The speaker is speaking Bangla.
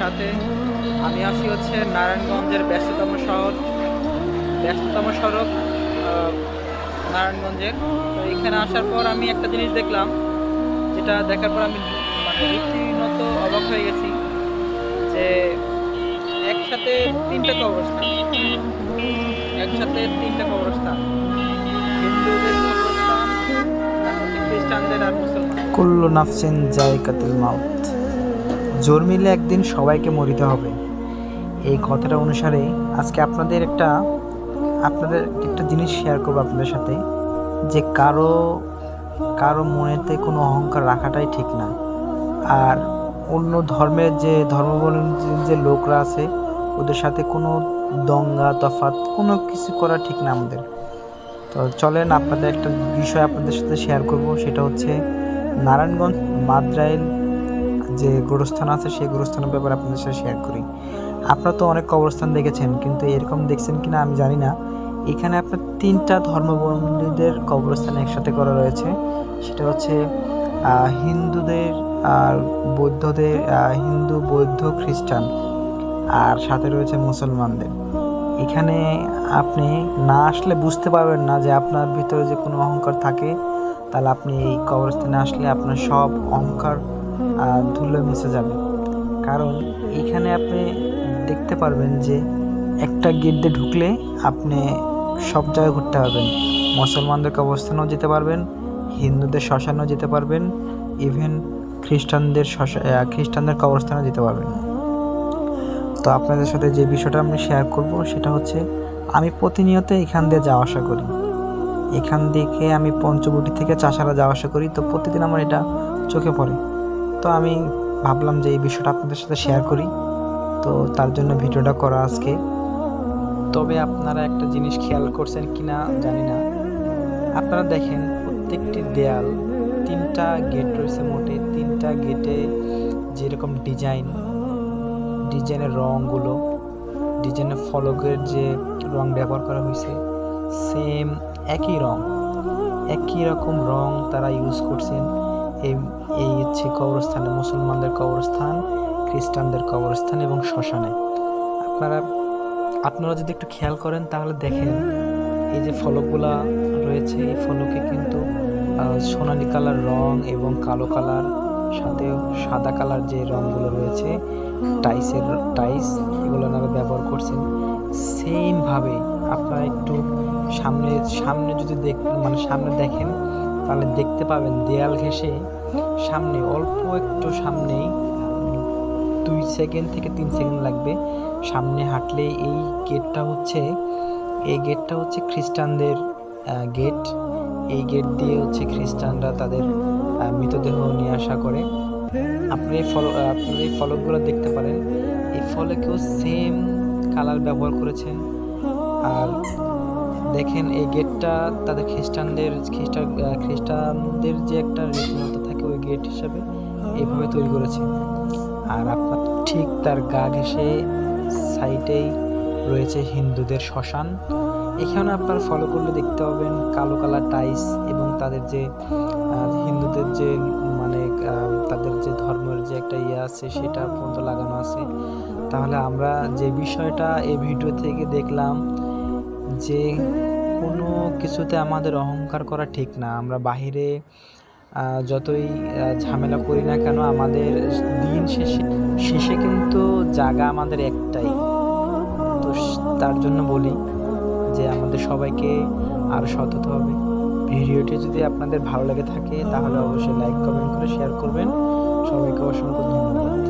সাথে। আমি আছি হচ্ছে নারায়ণগঞ্জের ব্যস্ততম শহর, ব্যস্ততম সড়ক নারায়ণগঞ্জের। তো এখানে আসার পর আমি একটা জিনিস দেখলাম, যেটা দেখার পর আমি মানে রীতিমতো অবাক হয়ে গেছি যে একসাথে তিনটা কবরস্থান, একসাথে তিনটা কবরস্থান। কুল্লু নাফসিন জায়কাতুল মাউত। জোর মিলে একদিন সবাইকে মরিতে হবে। এই কথাটা অনুসারে আজকে আপনাদের একটা আপনাদের একটা জিনিস শেয়ার করব আপনাদের সাথে, যে কারও কারও মনেতে কোনো অহংকার রাখাটাই ঠিক না। আর অন্য ধর্মের যে ধর্মাবলম্বী যে লোকরা আছে, ওদের সাথে কোনো দঙ্গা তফাত কোনো কিছু করা ঠিক না আমাদের। তো চলেন আপনাদের একটা বিষয় আপনাদের সাথে শেয়ার করব, সেটা হচ্ছে নারায়ণগঞ্জ মাদ্রাইল যে গোরস্থান আছে, সেই গোরস্থানের ব্যাপারে আপনাদের সাথে শেয়ার করি। আপনারা তো অনেক কবরস্থান দেখেছেন, কিন্তু এরকম দেখছেন কিনা আমি জানি না। এখানে আপনার তিনটা ধর্মাবলম্বীদের কবরস্থান একসাথে করা রয়েছে। সেটা হচ্ছে হিন্দুদের আর বৌদ্ধদের হিন্দু, বৌদ্ধ, খ্রিস্টান। আর সাথে রয়েছে মুসলমানদের। এখানে আপনি না আসলে বুঝতে পারবেন না যে আপনার ভিতরে যে কোনো অহংকার থাকে, তাহলে আপনি এই কবরস্থানে আসলে আপনার সব অহংকার ধুলো মিশে যাবে। কারণ এইখানে আপনি দেখতে পারবেন যে একটা গেট দিয়ে ঢুকলে আপনি সব জায়গায় ঘুরতে পারবেন। মুসলমানদের কবরস্থানেও যেতে পারবেন হিন্দুদের শ্মশানেও যেতে পারবেন ইভেন খ্রিস্টানদের শ্মশা আহ, খ্রিস্টানদের কবরস্থানেও যেতে পারবেন। তো আপনাদের সাথে যে বিষয়টা আমি শেয়ার করব সেটা হচ্ছে আমি প্রতিনিয়ত এখান দিয়ে যাওয়া আসা করি। এখান থেকে আমি পঞ্চবটি থেকে চাষারা যাওয়া আসা করি। তো প্রতিদিন আমার এটা চোখে পড়ে। তো আমি ভাবলাম যে এই বিষয়টা আপনাদের সাথে শেয়ার করি। তো তার জন্য ভিডিওটা করা আজকে। তবে আপনারা একটা জিনিস খেয়াল করছেন কি না জানি না। আপনারা দেখেন প্রত্যেকটি দেয়াল তিনটা গেট রয়েছে মোটে। তিনটা গেটে যেরকম ডিজাইন ডিজাইনের রঙগুলো ডিজাইনের ফলকের যে রং ব্যবহার করা হয়েছে সেম একই রং, একই রকম রং তারা ইউজ করছেন। এই হচ্ছে কবরস্থানে, মুসলমানদের কবরস্থান, খ্রিস্টানদের কবরস্থান এবং শ্মশানে। আপনারা আপনারা যদি একটু খেয়াল করেন, তাহলে দেখেন এই যে ফলকগুলা রয়েছে, এই ফলকে কিন্তু সোনালি কালার রং এবং কালো কালার, সাথে সাদা কালার যে রঙগুলো রয়েছে, টাইসের, টাইস এগুলো ওনারা ব্যবহার করছেন। সেমভাবে আপনারা একটু সামনে সামনে যদি দেখ মানে সামনে দেখেন, তাহলে দেখতে পাবেন দেয়াল ঘেঁষে সামনে, অল্প একটু সামনেই, দুই সেকেন্ড থেকে তিন সেকেন্ড লাগবে। সামনে হাঁটলে এই গেটটা হচ্ছে, এই গেটটা হচ্ছে খ্রিস্টানদের গেট। এই গেট দিয়ে হচ্ছে খ্রিস্টানরা তাদের মৃতদেহ নিয়ে আসা করে। আপনি এই ফল আপনার এই ফলকগুলো দেখতে পারেন। এই ফলকেও সেম কালার ব্যবহার করেছেন আর দেখেন, এই গেটটা তাদের খ্রিস্টানদের, খ্রিস্টান খ্রিস্টানদের যে একটা রীতিমতো ওই গেট হিসাবে এইভাবে তৈরি করেছে। আর আপনার ঠিক তার গা ঘেঁষে সাইডেই রয়েছে হিন্দুদের শ্মশান। এখানে আপনার ফলো করলে দেখতে পাবেন কালো কালার টাইস এবং তাদের যে হিন্দুদের যে মানে তাদের যে ধর্মের যে একটা ইয়ে আছে সেটা পর্যন্ত লাগানো আছে। তাহলে আমরা যে বিষয়টা এই ভিডিও থেকে দেখলাম যে কোনো কিছুতে আমাদের অহংকার করা ঠিক না। আমরা বাহিরে যতই ঝামেলা করি না কেন, আমাদের দিন শেষে শেষে কিন্তু জায়গা আমাদের একটাই। তো তার জন্য বলি যে আমাদের সবাইকে আরও সতত হবে। ভিডিওটি যদি আপনাদের ভালো লাগে থাকে, তাহলে অবশ্যই লাইক কমেন্ট করে শেয়ার করবেন। সবাইকে অসংখ্য ধন্যবাদ।